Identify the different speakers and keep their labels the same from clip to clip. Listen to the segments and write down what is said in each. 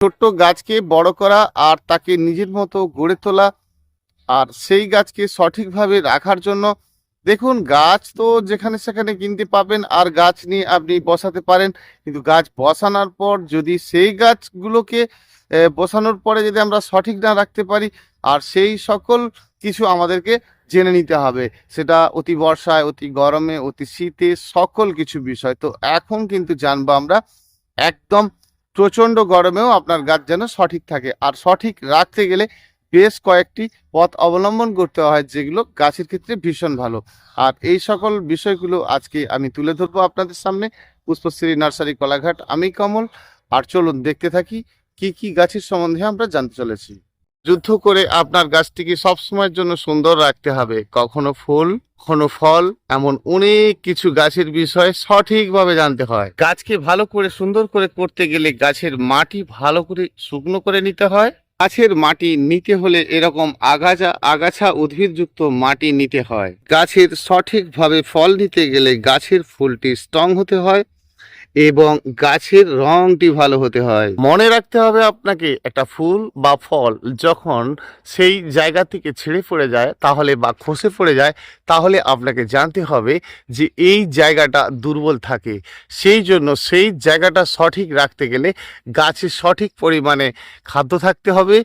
Speaker 1: ছোট্ট গাছকে বড় করা আর তাকে নিজের মতো গড়ে তোলা। আর সেই গাছকে সঠিকভাবে রাখার জন্য দেখুন, গাছ তো যেখানে সেখানে কিনতে পাবেন আর গাছ নিয়ে আপনি বসাতে পারেন। কিন্তু গাছ বসানোর পর যদি সেই গাছগুলোকে বসানোর পরে যদি আমরা সঠিক না রাখতে পারি, আর সেই সকল কিছু আমাদেরকে জেনে নিতে হবে। সেটা অতি বর্ষায়, অতি গরমে, অতি শীতে সকল কিছু বিষয়। তো এখন কিন্তু জানব আমরা একদম প্রচণ্ড গরমেও আপনার গাছ যেন সঠিক থাকে। আর সঠিক রাখতে গেলে বেশ কয়েকটি পথ অবলম্বন করতে হয়, যেগুলো গাছের ক্ষেত্রে ভীষণ ভালো। আর এই সকল বিষয়গুলো আজকে আমি তুলে ধরবো আপনাদের সামনে। পুষ্পশ্রী নার্সারি কলাঘাট, আমি কমল। আর চলুন দেখতে থাকি, কি কি গাছের সম্বন্ধে আমরা জানতে চলেছি। যুদ্ধ করে আপনার গাছটিকে সব সময়ের জন্য সুন্দর রাখতে হবে। কখনো ফুল, কখনো ফল, এমন অনেক কিছু গাছের বিষয়ে সঠিকভাবে জানতে হয়। গাছকে ভালো করে সুন্দর করে করতে গেলে গাছের মাটি ভালো করে শুকনো করে নিতে হয়। গাছের মাটি নিতে হলে এরকম আগাছা আগাছা উদ্ভিদযুক্ত মাটি নিতে হয়। গাছের সঠিকভাবে ফল নিতে গেলে গাছের ফুলটি স্ট্রং হতে হয়। এবং গাছের রংটি ভালো হতে হয়। মনে রাখতে হবে আপনাকে একটা ফুল বা ফল যখন সেই জায়গা থেকে ছেড়ে পড়ে যায়, তাহলে বা খসে পড়ে যায়, তাহলে আপনাকে জানতে হবে যে এই জায়গাটা দুর্বল থাকে। সেই জন্য সেই জায়গাটা সঠিক রাখতে গেলে গাছে সঠিক পরিমাণে খাদ্য থাকতে হবে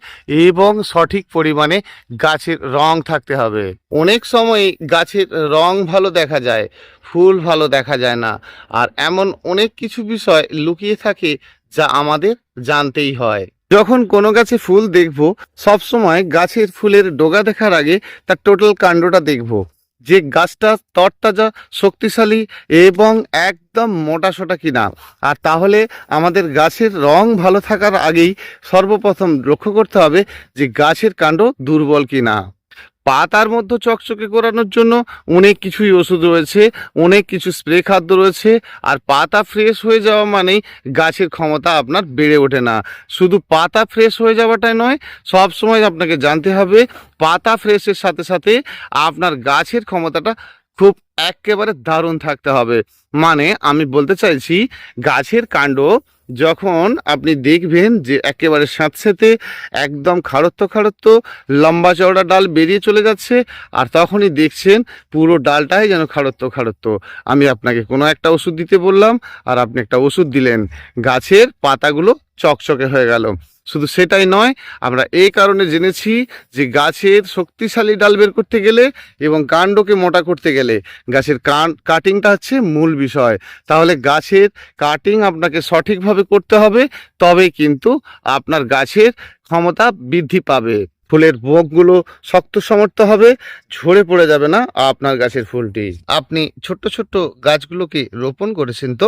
Speaker 1: এবং সঠিক পরিমাণে গাছের রং থাকতে হবে। অনেক সময় গাছের রং ভালো দেখা যায়, ফুল ভালো দেখা যায় না। আর এমন অনেক কিছু বিষয় লুকিয়ে থাকে যা আমাদের জানতেই হয়। যখন কোনো গাছে ফুল দেখব সবসময় গাছের ফুলের ডোগা দেখার আগে তার টোটাল কাণ্ডটা দেখব। যে গাছটা তরতাজা, শক্তিশালী এবং একদম মোটাসোটা কিনা। আর তাহলে আমাদের গাছের রং ভালো থাকার আগেই সর্বপ্রথম লক্ষ্য করতে হবে যে গাছের কাণ্ড দুর্বল কিনা। পাতার মধ্যে চকচকে করানোর জন্য অনেক কিছুই ওষুধ রয়েছে, অনেক কিছু স্প্রে খাদ্য রয়েছে, আর পাতা ফ্রেশ হয়ে যাওয়া মানেই গাছের ক্ষমতা আপনার বেড়ে ওঠে না। শুধু পাতা ফ্রেশ হয়ে যাওয়াটাই নয়, সব সময় আপনাকে জানতে হবে, পাতা ফ্রেশের সাথে সাথে আপনার গাছের ক্ষমতাটা খুব একেবারে দারুণ থাকতে হবে। মানে আমি বলতে চাইছি, গাছের কাণ্ড যখন আপনি দেখবেন যে একেবারে স্যাঁতস্যাঁতে একদম খাড়ত্ব খারত্ব লম্বা চওড়া ডাল বেরিয়ে চলে যাচ্ছে, আর তখনই দেখছেন পুরো ডালটাই যেন খাড়ত্ব খারত্ব। আমি আপনাকে কোনো একটা ওষুধ দিতে বললাম, আর আপনি একটা ওষুধ দিলেন। গাছের পাতাগুলো চকচকে হয়ে গেল। শুধু সেটাই নয়, আমরা এই কারণে জেনেছি যে গাছের শক্তিশালী ডাল বের করতে গেলে এবং কাণ্ডকে মোটা করতে গেলে গাছের কান, কাটিংটা হচ্ছে মূল বিষয়। তাহলে গাছের কাটিং আপনাকে সঠিকভাবে করতে হবে, তবে কিন্তু আপনার গাছের ক্ষমতা বৃদ্ধি পাবে। ফুলের বোকগুলো শক্ত সমর্থ হবে, ঝরে পড়ে যাবে না আপনার গাছের ফুলটি। আপনি ছোট্ট ছোট্ট গাছগুলোকে রোপণ করেছেন তো?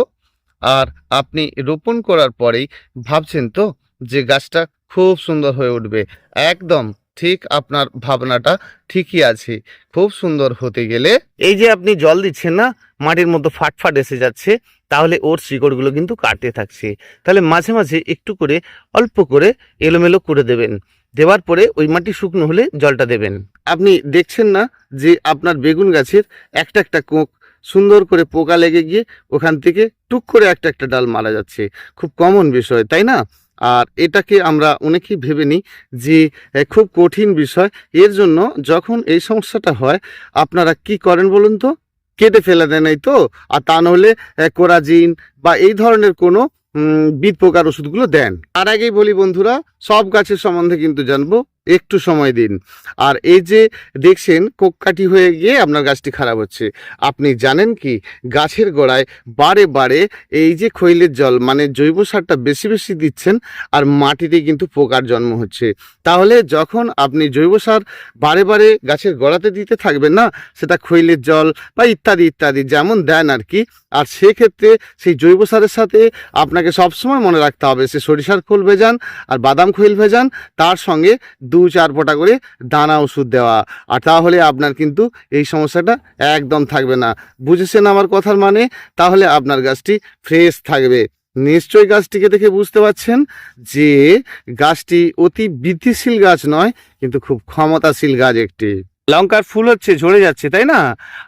Speaker 1: আর আপনি রোপণ করার পরেই ভাবছেন তো যে গাছটা খুব সুন্দর হয়ে উঠবে। একদম ঠিক আপনার ভাবনাটা ঠিকই আছে। খুব সুন্দর হতে গেলে এই যে আপনি জল দিচ্ছেন না, মাটির মধ্যে ফাটফাট এসে যাচ্ছে, তাহলে ওর শিকড়গুলো কিন্তু কাটতে থাকছে। তাহলে মাঝে মাঝে একটু করে অল্প করে এলোমেলো করে দেবেন। দেওয়ার পরে ওই মাটি শুকনো হলে জলটা দেবেন। আপনি দেখছেন না যে আপনার বেগুন গাছের একটা একটা কোঁক সুন্দর করে পোকা লেগে গিয়ে ওখান থেকে টুক করে একটা একটা ডাল মারা যাচ্ছে। খুব কমন বিষয়, তাই না? আর এটাকে আমরা অনেকেই ভেবে নিই যে খুব কঠিন বিষয়। এর জন্য যখন এই সমস্যাটা হয়, আপনারা কি করেন বলুন তো? কেটে ফেলে দেন এই তো। আর তা নাহলে কোরাজিন বা এই ধরনের কোনো বিধ পোকার ওষুধগুলো দেন। তার আগেই বলি বন্ধুরা, সব গাছের সম্বন্ধে কিন্তু জানব। একটু সময় দিন। আর এই যে দেখছেন কোককাঠি হয়ে গিয়ে আপনার গাছটি খারাপ হচ্ছে। আপনি জানেন কি? গাছের গোড়ায় বারে বারে এই যে খৈলের জল মানে জৈব সারটা বেশি বেশি দিচ্ছেন আর মাটিতে কিন্তু পোকার জন্ম হচ্ছে। তাহলে যখন আপনি জৈব সার বারে বারে গাছের গোড়াতে দিতে থাকবেন না, সেটা খৈলের জল বা ইত্যাদি ইত্যাদি যেমন দেন আর কি, আর সেক্ষেত্রে সেই জৈব সারের সাথে আপনাকে সবসময় মনে রাখতে হবে সে সরিষার খোল ভেজান আর বাদাম খৈল ভেজান, তার সঙ্গে দু চার ফোঁটা করে দানা ওষুধ দেওয়া। আর তাহলে আপনার কিন্তু এই সমস্যাটা একদম থাকবে না। বুঝেছেন আমার কথার মানে? তাহলে আপনার গাছটি ফ্রেশ থাকবে। নিশ্চয়ই গাছটিকে দেখে বুঝতে পারছেন যে গাছটি অতি বৃদ্ধিশীল গাছ নয়, কিন্তু খুব ক্ষমতাশীল গাছ একটি। লঙ্কার ফুল হচ্ছে, ঝরে যাচ্ছে, তাই না?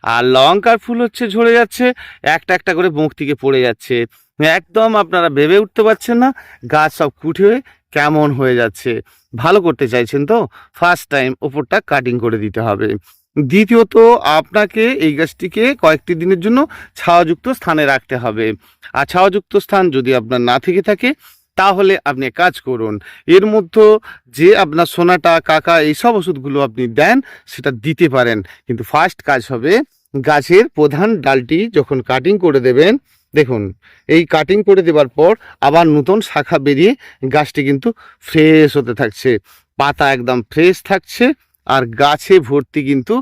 Speaker 1: আর লঙ্কার ফুল হচ্ছে, ঝরে যাচ্ছে, একটা একটা করে মুখ থেকে পড়ে যাচ্ছে। একদম আপনারা ভেবে উঠতে পারছেন না, গাছ সব কুঠে হয়ে কেমন হয়ে যাচ্ছে? ভালো করতে চাইছেন তো? ফার্স্ট টাইম ওপরটা কাটিং করে দিতে হবে। দ্বিতীয়ত, আপনাকে এই গাছটিকে কয়েকটি দিনের জন্য ছাওয়াযুক্ত স্থানে রাখতে হবে। আর ছাওয়াযুক্ত স্থান যদি আপনার না থেকে থাকে, তাহলে আপনি কাজ করুন। এর মধ্যে যে আপনার সোনাটা, কাকা এইসব ওষুধগুলো আপনি দেন, সেটা দিতে পারেন। কিন্তু ফার্স্ট কাজ হবে, গাছের প্রধান ডালটি যখন কাটিং করে দেবেন দেখুন, এই কাটিং করে দেওয়ার পর আবার নতুন শাখা বেরিয়ে গাছটি কিন্তু ফ্রেশ হতে থাকছে। পাতা একদম ফ্রেশ থাকছে আর গাছে ভর্তি কিন্তু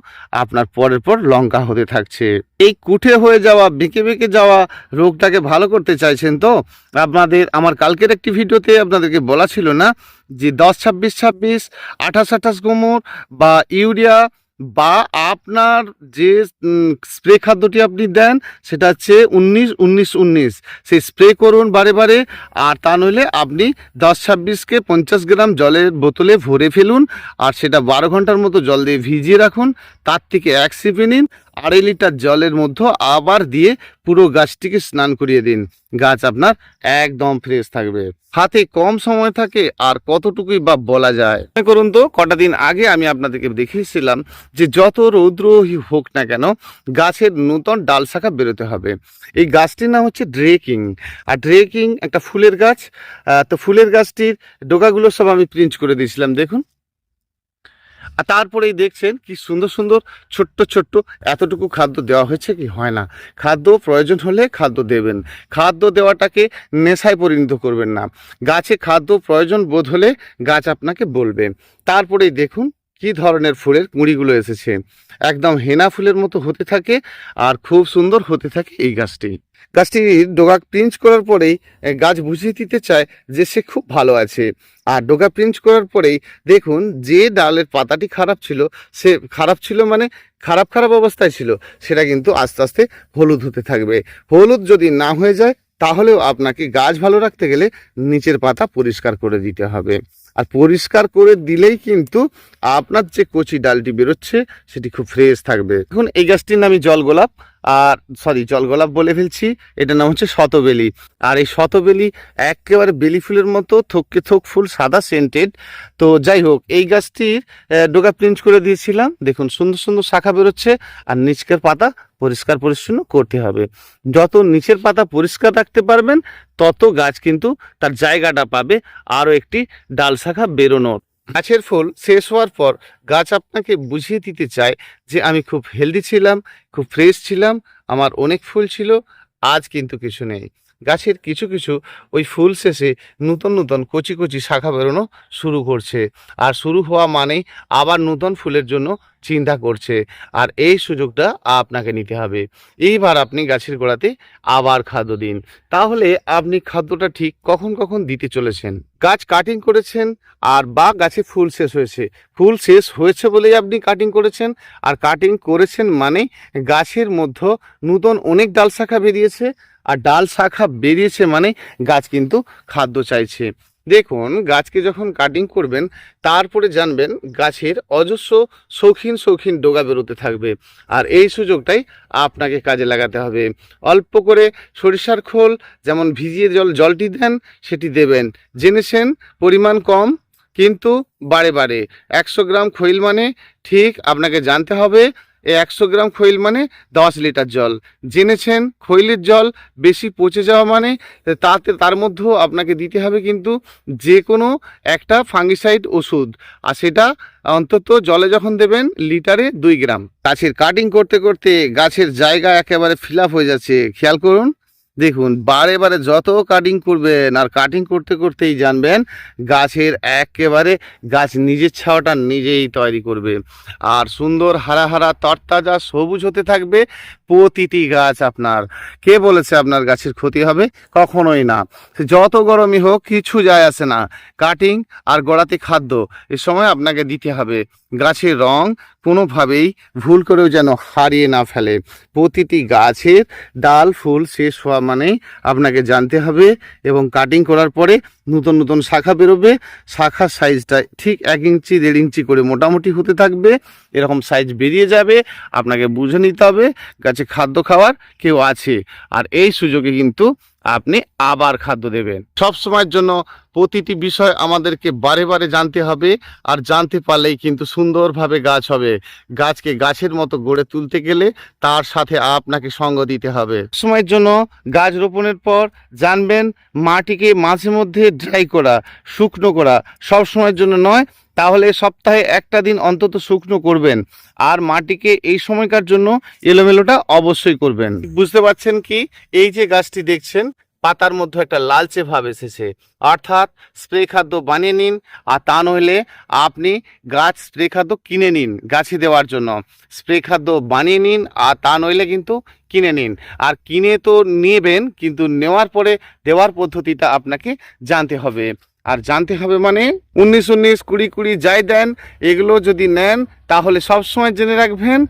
Speaker 1: আপনার পরের পর লঙ্কা হতে থাকছে। এই কুঠে হয়ে যাওয়া, বেঁকে বেঁকে যাওয়া রোগটাকে ভালো করতে চাইছেন তো? আপনাদের, আমার কালকের একটি ভিডিওতে আপনাদেরকে বলা ছিল না যে দশ ছাব্বিশ ছাব্বিশ, আঠাশ আঠাশ গোমর বা ইউরিয়া বা আপনার যে স্প্রে খাদ্যটি আপনি দেন, সেটা হচ্ছে উনিশ উনিশ উনিশ। সেই স্প্রে করুন বারে বারে, আর তা নইলে আপনি দশ ছাব্বিশকে পঞ্চাশ গ্রাম জলের বোতলে ভরে ফেলুন, আর সেটা বারো ঘণ্টার মতো জল দিয়ে ভিজিয়ে রাখুন। তার থেকে এক সিপে নিন আড়াই লিটার জলের মধ্যে আবার দিয়ে পুরো গাছটিকে স্নান করিয়ে দিন। গাছ আপনার একদম ফ্রেশ থাকবে। হাতে কম সময় থাকে আর কতটুকুই বা বলা যায়? মনে করুন তো, কটা দিন আগে আমি আপনাদেরকে দেখিয়েছিলাম যে যত রৌদ্র হোক না কেন গাছের নূতন ডাল শাখা বেরোতে হবে। এই গাছটির নাম হচ্ছে ড্রেকিং। আর ড্রেকিং একটা ফুলের গাছ। তো ফুলের গাছটির ডোকাগুলো সব আমি প্রিন্ট করে দিয়েছিলাম, দেখুন। আর তারপরেই দেখছেন কি সুন্দর সুন্দর ছোট্ট ছোট্ট এতটুকু খাদ্য দেওয়া হয়েছে কি? হয় না। খাদ্য প্রয়োজন হলে খাদ্য দেবেন। খাদ্য দেওয়াটাকে নেশায় পরিণত করবেন না। গাছে খাদ্য প্রয়োজন বোধ হলে গাছ আপনাকে বলবে। তারপরেই দেখুন কি ধরনের ফুলের কুঁড়িগুলো এসেছে? একদম হেনা ফুলের মতো হতে থাকে আর খুব সুন্দর হতে থাকে এই গাছটি। গাছটি ডোগা প্রিঞ্চ করার পরেই গাছ বুঝিয়ে দিতে চায় যে সে খুব ভালো আছে। আর ডোগা প্রিঞ্চ করার পরেই দেখুন যে ডালের পাতাটি খারাপ ছিল, সে খারাপ ছিল মানে খারাপ খারাপ অবস্থায় ছিল, সেটা কিন্তু আস্তে আস্তে হলুদ হতে থাকবে। হলুদ যদি না হয়ে যায়, তাহলেও আপনাকে গাছ ভালো রাখতে গেলে নিচের পাতা পরিষ্কার করে দিতে হবে। আর পরিষ্কার করে দিলেই কিন্তু আপনার যে কচি ডালটি বেরোচ্ছে, সেটি খুব ফ্রেশ থাকবে। এখন এই গাছটির নামই জল গোলাপ আর সরি জল গোলাপ বলে ফেলছি, এটার নাম হচ্ছে শতবেলি। আর এই শতবেলি একেবারে বেলি ফুলের মতো, থোককে থোক ফুল, সাদা সেন্টেড তো যাই হোক, এই গাছটির ডোকা প্রিন্ট করে দিয়েছিলাম। দেখুন, সুন্দর সুন্দর শাখা বেরোচ্ছে আর নিচকের পাতা পরিষ্কার পরিচ্ছন্ন করতে হবে। যত নিচের পাতা পরিষ্কার রাখতে পারবেন, তত গাছ কিন্তু তার জায়গাটা পাবে। আরও একটি ডাল শাখা বেরোনোর। গাছের ফুল শেষ হওয়ার পর গাছ আপনাকে বুঝিয়ে দিতে চায় যে আমি খুব হেলদি ছিলাম, খুব ফ্রেশ ছিলাম, আমার অনেক ফুল ছিল, আজ কিন্তু কিছু নেই। গাছের কিছু কিছু ওই ফুল শেষে নতুন নতুন কচি কচি শাখা বেরোনো শুরু করছে। আর শুরু হওয়া মানেই আবার নতুন ফুলের জন্য চিন্তা করছে। আর এই সুযোগটা আপনাকে নিতে হবে। এইবার আপনি গাছের গোড়াতে আবার খাদ্য দিন। তাহলে আপনি খাদ্যটা ঠিক কখন কখন দিতে চলেছেন? গাছ কাটিং করেছেন আর বা গাছে ফুল শেষ হয়েছে। ফুল শেষ হয়েছে বলেই আপনি কাটিং করেছেন। আর কাটিং করেছেন মানে গাছের মধ্যে নূতন অনেক ডাল শাখা বেরিয়েছে। আর ডাল শাখা বেরিয়েছে মানে গাছ কিন্তু খাদ্য চাইছে। দেখুন, গাছকে যখন কাটিং করবেন, তারপরে জানবেন গাছের অজস্র শৌখিন শৌখিন ডোগা বেরোতে থাকবে। আর এই সুযোগটাই আপনাকে কাজে লাগাতে হবে। অল্প করে সরিষার খোল, যেমন ভিজিয়ে জল, জলটি দেন, সেটি দেবেন। জেনেছেন, পরিমাণ কম, কিন্তু বারে বারে। একশো গ্রাম খৈল মানে ঠিক আপনাকে জানতে হবে এই একশো গ্রাম খৈল মানে দশ লিটার জল। জেনেছেন খৈলের জল বেশি পচে যাওয়া মানে তাতে তার মধ্যেও আপনাকে দিতে হবে কিন্তু যে কোনো একটা ফাঙ্গিসাইড ওষুধ। আর সেটা অন্তত জলে যখন দেবেন লিটারে দুই গ্রাম। গাছের কাটিং করতে করতে গাছের জায়গা একেবারে ফিল হয়ে যাচ্ছে। খেয়াল করুন। দেখুন, বারে বারে যত কাটিং করবেন আর কাটিং করতে করতেই জানবেন গাছের একেবারে গাছ নিজের ছাওয়াটা নিজেই তৈরি করবে। আর সুন্দর হারা হারা তরতাজা সবুজ হতে থাকবে প্রতিটি গাছ আপনার, কে বলেছে আপনার গাছের ক্ষতি হবে? কখনোই না। যত গরমই হোক, কিছু যায় আসে না। কাটিং আর গোড়াতে খাদ্য, এ সময় আপনাকে দিতে হবে। গাছের রং কোনোভাবেই ভুল করেও যেন হারিয়ে না ফেলে। প্রতিটি গাছের ডাল, ফুল শেষ হওয়া মানেই আপনাকে জানতে হবে এবং কাটিং করার পরে নতুন নতুন শাখা বেরোবে। শাখার সাইজটা ঠিক এক ইঞ্চি, দেড় ইঞ্চি করে মোটামুটি হতে থাকবে। এরকম সাইজ বেরিয়ে যাবে। আপনাকে বুঝে নিতে হবে। গাছে খাদ্য খাওয়ার কেউ আছে। আর এই সুযোগে কিন্তু আপনি আবার খাদ্য দেবেন। সব সময়ের জন্য প্রতিটি বিষয় আমাদেরকে বারে বারে জানতে হবে, আর জানতে পারলেই কিন্তু সুন্দরভাবে গাছ হবে। গাছকে গাছের মতো গড়ে তুলতে গেলে তার সাথে আপনাকে সঙ্গ দিতে হবে। সময়ের জন্য গাছ রোপণের পর জানবেন মাটিকে মাঝে মধ্যে ড্রাই করা, শুকনো করা, সব সময়ের জন্য নয় তাহলে সপ্তাহে একটা দিন অন্তত শুকনো করবেন। আর মাটিকে এই সময়কার জন্য এলোমেলোটা অবশ্যই করবেন। বুঝতে পারছেন কি? এই যে গাছটি দেখছেন, পাতার মধ্যে একটা লালচে ভাব এসেছে। অর্থাৎ স্প্রে খাদ্য বানিয়ে নিন, আর তা নইলে আপনি গাছ স্প্রে খাদ্য কিনে নিন গাছে দেওয়ার জন্য। স্প্রে খাদ্য বানিয়ে নিন, আর তা নইলে কিন্তু কিনে নিন। আর কিনে তো নেবেন, কিন্তু নেওয়ার পরে দেওয়ার পদ্ধতিটা আপনাকে জানতে হবে। আর জানতে হবে মানে উনিশ উনিশ কুড়ি কুড়ি যাই দেন, এগুলো যদি নেন, তাহলে সব সময় জেনে রাখবেন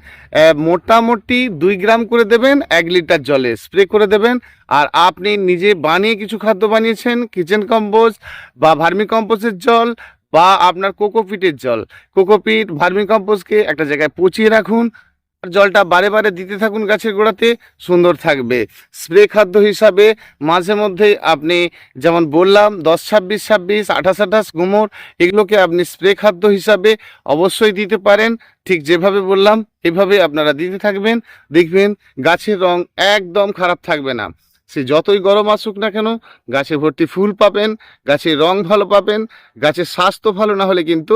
Speaker 1: মোটামুটি দুই গ্রাম করে দেবেন, এক লিটার জলে স্প্রে করে দেবেন। আর আপনি নিজে বানিয়ে কিছু খাদ্য বানিয়েছেন কিচেন কম্পোস্ট বা ভার্মি কম্পোস্টের জল বা আপনার কোকোপিটের জল। কোকোপিট ভার্মি কম্পোস্টকে একটা জায়গায় পচিয়ে রাখুন জলটা বারে বারে দিতে থাকুন গাছের গোড়াতে, সুন্দর থাকবে। স্প্রে খাদ্য হিসাবে মাঝে মধ্যে আপনি যেমন বললাম, দশ ছাব্বিশ ছাব্বিশ, আঠাশ আঠাশ গুমর এগুলোকে আপনি স্প্রে খাদ্য হিসাবে অবশ্যই দিতে পারেন। ঠিক যেভাবে বললাম, এভাবে আপনারা দিতে থাকবেন। দেখবেন গাছের রং একদম খারাপ থাকবে না। সে যতই গরম আসুক না কেন, গাছে ভর্তি ফুল পাবেন, গাছের রং ভালো পাবেন, গাছের স্বাস্থ্য ভালো না হলে কিন্তু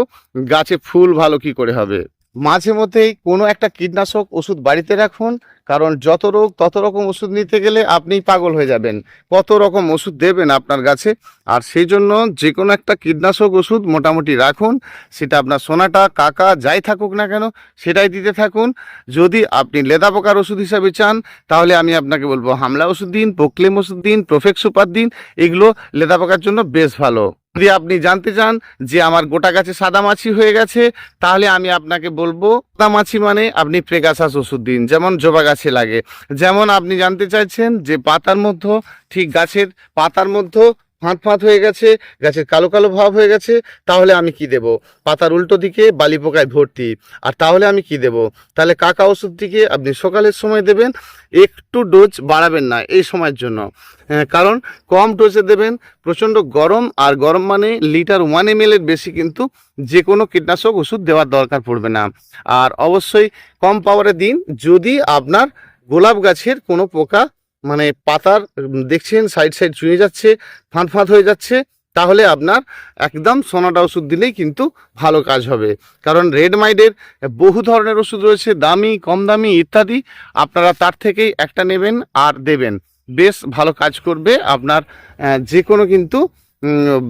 Speaker 1: গাছে ফুল ভালো কি করে হবে? মাঝে মধ্যেই কোনো একটা কীটনাশক ওষুধ বাড়িতে রাখুন, কারণ যত রোগ তত রকম ওষুধ নিতে গেলে আপনি পাগল হয়ে যাবেন। কত রকম ওষুধ দেবেন আপনার গাছে আর সেই জন্য যে কোনো একটা কীটনাশক ওষুধ মোটামুটি রাখুন, সেটা আপনার সোনাটা, কাকা, যাই থাকুক না কেন, সেটাই দিতে থাকুন। যদি আপনি লেদা পোকার ওষুধ হিসাবে চান, তাহলে আমি আপনাকে বলব, হামলা ওষুধ দিন পোকলেম ওষুধ দিন, প্রোফেক্স সুপার দিন, এগুলো লেদা পোকার জন্য বেশ ভালো। যদি আপনি জানতে চান যে আমার গোটা গাছে সাদা মাছি হয়ে গেছে, তাহলে আমি আপনাকে বলব, সাদা মাছি মানে আপনি প্রেগাসাস ওষুধ দিন, যেমন জবা গাছে লাগে। যেমন আপনি জানতে চাইছেন যে পাতার মধ্যে, ঠিক গাছের পাতার মধ্যে ফাঁত ফাঁত হয়ে গেছে গাছের কালো কালো ভাব হয়ে গেছে তাহলে আমি কি দেব? পাতার উল্টো দিকে বালি পোকায় ভর্তি আর তাহলে আমি কি দেব? তাহলে কাকা ওষুধটিকে আপনি সকালের সময় দেবেন একটু ডোজ বাড়াবেন না এই সময়ের জন্য। হ্যাঁ, কারণ কম ডোজে দেবেন প্রচণ্ড গরম আর গরম মানে লিটার ওয়ান এম এর বেশি কিন্তু যে কোনো কীটনাশক ওষুধ দেওয়ার দরকার পড়বে না। আর অবশ্যই কম পাওয়ারে দিন যদি আপনার গোলাপ গাছের কোনো পোকা মানে পাতার দেখছেন সাইড সাইড চুয়ে যাচ্ছে, ফাঁদ ফাঁদ হয়ে যাচ্ছে, তাহলে আপনার একদম সোনাটা ওষুধ দিলেই কিন্তু ভালো কাজ হবে। কারণ রেড মাইডের বহু ধরনের ওষুধ রয়েছে, দামি, কম দামি ইত্যাদি, আপনারা তার থেকেই একটা নেবেন আর দেবেন। বেশ ভালো কাজ করবে আপনার যে কোনো কিন্তু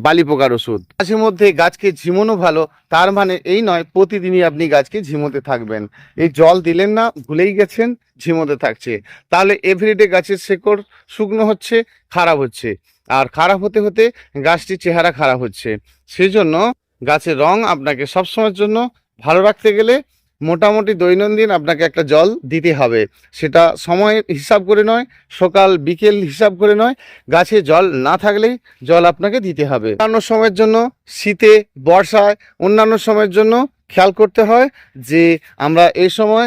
Speaker 1: বালি পোকার ওষুধ। মাঝে মধ্যে গাছকে ঝিমোনো ভালো, তার মানে এই নয়, প্রতিদিনই আপনি গাছকে ঝিমোতে থাকবেন। এই জল দিলেন না, ভুলেই গেছেন, ঝিমোতে থাকছে। তাহলে এভরিডে গাছের শেকড় শুকনো হচ্ছে, খারাপ হচ্ছে। আর খারাপ হতে হতে গাছটির চেহারা খারাপ হচ্ছে। সেই জন্য গাছের রং আপনাকে সবসময়ের জন্য ভালো রাখতে গেলে মোটামুটি দৈনন্দিন আপনাকে একটা জল দিতে হবে। সেটা সময়ের হিসাব করে নয়, সকাল, বিকেল হিসাব করে নয়, গাছে জল না থাকলেই জল আপনাকে দিতে হবে। অন্যান্য সময়ের জন্য শীতে, বর্ষায়, অন্যান্য সময়ের জন্য খেয়াল করতে হয় যে আমরা এই সময়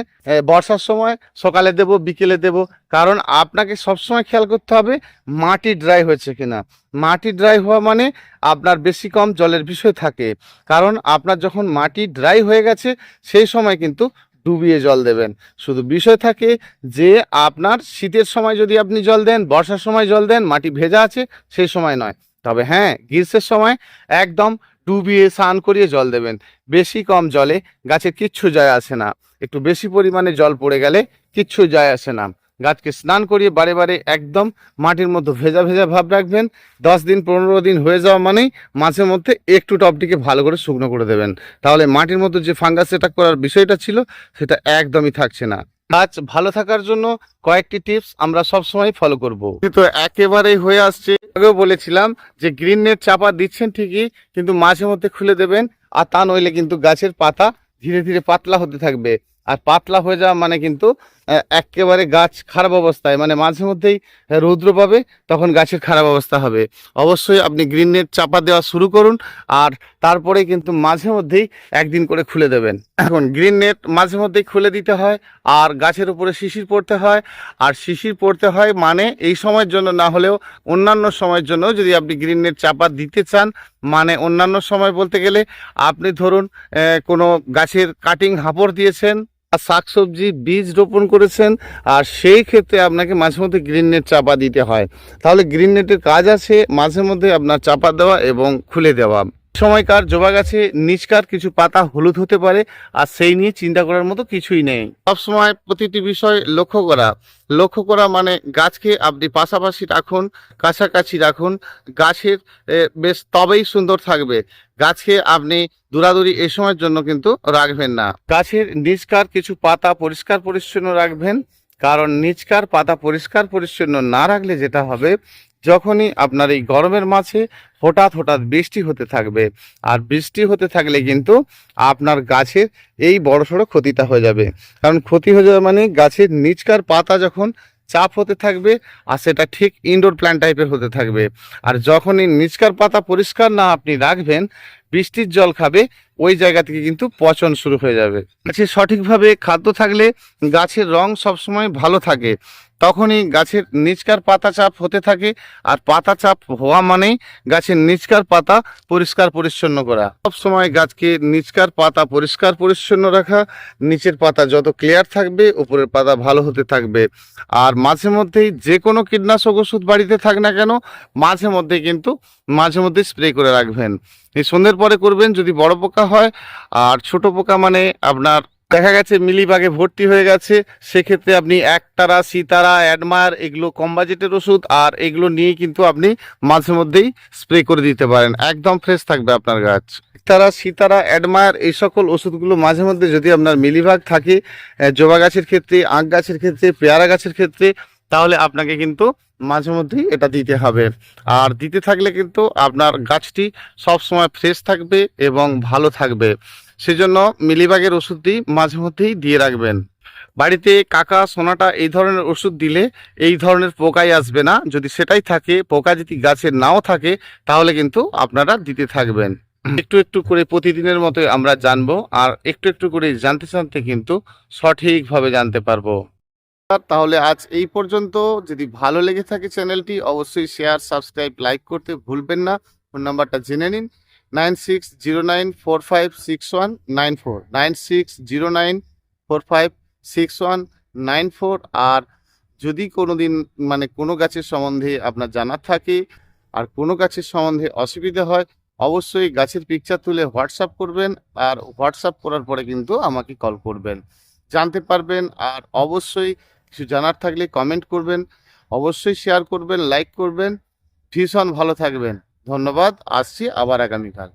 Speaker 1: বর্ষার সময় সকালে দেব, বিকেলে দেব। কারণ আপনাকে সবসময় খেয়াল করতে হবে মাটি ড্রাই হয়েছে কিনা। মাটি ড্রাই হওয়া মানে আপনার বেশি কম জলের বিষয় থাকে। কারণ আপনার যখন মাটি ড্রাই হয়ে গেছে, সেই সময় কিন্তু ডুবিয়ে জল দেবেন। শুধু বিষয় থাকে যে আপনার শীতের সময় যদি আপনি জল দেন, বর্ষার সময় জল দেন, মাটি ভেজা আছে, সেই সময় নয়। তবে হ্যাঁ গ্রীষ্মের সময় একদম ডুবিয়ে স্নান করিয়ে জল দেবেন। বেশি কম জলে গাছের কিচ্ছু যায় আসে না। একটু বেশি পরিমাণে জল পড়ে গেলে কিচ্ছু যায় আসে না। গাছকে স্নান করিয়ে বারে বারে একদম মাটির মধ্যে ভেজা ভেজা ভাব রাখবেন। দশ দিন, পনেরো দিন হয়ে যাওয়া মানেই মাঝে মধ্যে একটু টপটিকে ভালো করে শুকনো করে দেবেন। তাহলে মাটির মধ্যে যে ফাঙ্গাস সেটা করার বিষয়টা ছিল, সেটা একদমই থাকছে না। গাছ ভালো থাকার জন্য কয়েকটি টিপস আমরা সব সময় ফলো করব। কিন্তু একেবারেই হয়ে আসছে আগেও বলেছিলাম যে গ্রিন নেট চাপা দিচ্ছেন ঠিকই, কিন্তু মাঝে মধ্যে খুলে দেবেন, আর তা নইলে কিন্তু গাছের পাতা ধীরে ধীরে পাতলা হতে থাকবে। আর পাতলা হয়ে যাওয়া মানে কিন্তু একেবারে গাছ খারাপ অবস্থায় মানে মাঝে মধ্যেই রৌদ্র পাবে, তখন গাছের খারাপ অবস্থা হবে। অবশ্যই আপনি গ্রিন নেট চাপা দেওয়া শুরু করুন, আর তারপরে কিন্তু মাঝে মধ্যেই একদিন করে খুলে দেবেন। এখন গ্রিন নেট মাঝে মধ্যেই খুলে দিতে হয়, আর গাছের উপরে শিশির পড়তে হয়, আর শিশির পড়তে হয় মানে এই সময়ের জন্য, না হলেও অন্যান্য সময়ের জন্য যদি আপনি গ্রিন নেট চাপা দিতে চান মানে অন্যান্য সময় বলতে গেলে আপনি ধরুন কোনো গাছের কাটিং হাঁপড় দিয়েছেন শাকসবজি বীজ রোপণ করেছেন, আর সেই ক্ষেত্রে আপনাকে মাঝে মধ্যে গ্রিন নেট চাপা দিতে হয়। তাহলে গ্রিন নেটের কাজ আছে, মাঝে মধ্যে আপনার চাপা দেওয়া এবং খুলে দেওয়া। সময়কার জবা গাছে নিচকার কিছু পাতা হলুদ হতে পারে, আর সেই নিয়ে চিন্তা করার মতো কিছুই নেই। সবসময় প্রতিটি বিষয় লক্ষ্য করা। লক্ষ্য করা মানে গাছকে আপনি পাশাপাশি রাখুন, কাছাকাছি রাখুন। গাছের বেশ তবেই সুন্দর থাকবে। গাছকে আপনি দূরাদূরি এই সময়ের জন্য কিন্তু রাখবেন না। গাছের নিচকার কিছু পাতা পরিষ্কার পরিচ্ছন্ন রাখবেন। কারণ নিচকার পাতা পরিষ্কার পরিচ্ছন্ন না রাখলে যেটা হবে? যখনই আপনার এই গরমের মাঝে হঠাৎ হঠাৎ বৃষ্টি হতে থাকবে, আর বৃষ্টি হতে থাকলে কিন্তু আপনার গাছের এই বড়সড় ক্ষতিটা হয়ে যাবে। কারণ ক্ষতি হয়ে যাবে মানে গাছের নিচকার পাতা যখন চাপ হতে থাকবে, আর সেটা ঠিক ইনডোর প্ল্যান্ট টাইপের হতে থাকবে। আর যখনই নিচকার পাতা পরিষ্কার না আপনি রাখবেন বৃষ্টির জল খাবে, ওই জায়গা থেকে কিন্তু পচন শুরু হয়ে যাবে। গাছে সঠিকভাবে খাদ্য থাকলে গাছের রং সবসময় ভালো থাকে। তখনই গাছের নিচকার পাতা চাপ হতে থাকে, আর পাতা চাপ হওয়া মানেই গাছের নিচকার পাতা পরিষ্কার পরিচ্ছন্ন করা। সবসময় গাছকে নিচকার পাতা পরিষ্কার পরিচ্ছন্ন রাখা, নিচের পাতা যত ক্লিয়ার থাকবে, উপরের পাতা ভালো হতে থাকবে। আর মাঝে মধ্যেই যে কোনো কীটনাশক ওষুধ বাড়িতে থাক না কেন, মাঝে মধ্যে কিন্তু, মাঝে মধ্যে স্প্রে করে রাখবেন। এই সন্ধ্যের পরে করবেন যদি বড় পোকা হয়, আর ছোট পোকা মানে আপনার দেখা গেছে মিলিবাগে ভর্তি হয়ে গেছে, সেক্ষেত্রে আপনি একতারা, সিতারা অ্যাডমায়ার এগুলো কম বাজেটের ওষুধ, আর এগুলো নিয়ে কিন্তু আপনি মাঝে মধ্যেই স্প্রে করে দিতে পারেন। একদম ফ্রেশ থাকবে আপনার গাছ। তারা সিতারা অ্যাডমায়ার এই সকল ওষুধগুলো মাঝে মধ্যে যদি আপনার মিলিভাগ থাকে জবা গাছের ক্ষেত্রে, আখ গাছের ক্ষেত্রে, পেয়ারা গাছের ক্ষেত্রে তাহলে আপনাকে কিন্তু মাঝে মধ্যেই এটা দিতে হবে। আর দিতে থাকলে কিন্তু আপনার গাছটি সব সময় ফ্রেশ থাকবে এবং ভালো থাকবে। সেজন্য মিলিবাগের ওষুধটি মাঝে মধ্যেই দিয়ে রাখবেন। বাড়িতে কাকা, সোনাটা এই ধরনের ওষুধ দিলে এই ধরনের পোকাই আসবে না। যদি সেটাই থাকে, পোকা যদি গাছে নাও থাকে, তাহলে কিন্তু আপনারা দিতে থাকবেন। একটু একটু করে প্রতিদিনের মতো আমরা জানব, আর একটু একটু করে জানতে জানতে কিন্তু সঠিকভাবে জানতে পারব। তাহলে আজ এই পর্যন্ত। যদি ভালো লেগে থাকে চ্যানেলটি, অবশ্যই শেয়ার সাবস্ক্রাইব লাইক করতে ভুলবেন না। ফোন নাম্বারটা জেনে নিন। Nine six zero nine four five six one nine four. Nine six zero nine four five six one nine four. আর যদি কোনো দিন মানে কোনো গাছের সম্বন্ধে আপনার জানার থাকে আর কোনো গাছের সম্বন্ধে অসুবিধা হয়, অবশ্যই গাছের পিকচার তুলে হোয়াটসঅ্যাপ করবেন আর হোয়াটসঅ্যাপ করার পরে কিন্তু আমাকে কল করবেন। জানতে পারবেন আর অবশ্যই কিছু জানার থাকলে কমেন্ট করবেন, অবশ্যই শেয়ার করবেন লাইক করবেন। ভীষণ ভালো থাকবেন। ধন্যবাদ, আসছি আবার আগামীকাল।